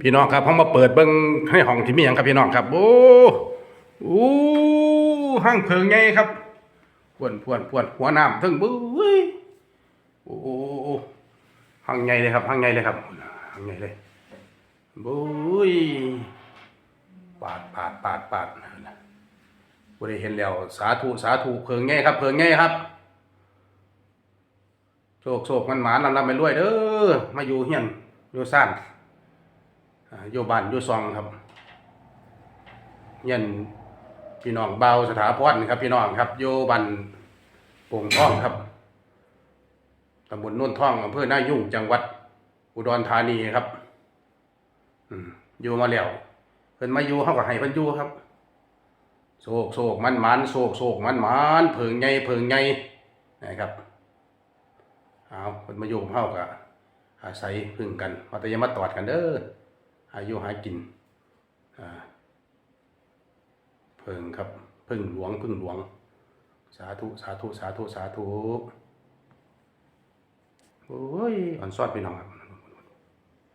พี่น้องครับเขามาเปิดเบิ้งให้ห้องที่มีอย่างครับพี่น้องครับโอ้โอ้ห้างเพิงไงครับพวนพวนพวนหัวน้ำถึงบุ้ยโอ้ห้างไงเลยครับห้างไงเลยครับห้างไงเลยบุ้ยปาดปาดปาดปาดบ่ได้เห็นแล้วสาธุสาธุเพิงไงครับ เพิงไงครับโชคโชคมันหมานลำลำไปรวยเด้อมาอยู่เฮียนอยู่ซ่าน อยู่บ้านอยู่ซองครับเฮียนพี่น้องเบาสถาพรครับ พี่น้องครับอยู่บ้านโป่งท่องครับตำบลนุ่นท่องอำเภอหน้ายุ่งจังหวัด อุดรธานีครับอืมอยู่มาแล้วเพิ่นมาอยู่เฮาก็ให้เพิ่นอยู่ครับโศกโศกมันหมันโศกโศกมันหมันเพิงใหญ่เพิงใหญ่นะครับเอาคนมาอยู่เฮาก็อาศัยพึ่งกันว่าแต่ย่ามาตอดกันเด้อ อายุหากินอ่าเพิ่งครับพึ่งหลวงพึ่งหลวง สาธุสาธุสาธุสาธุโอ้ยอ่อนซอดพี่น้องครับ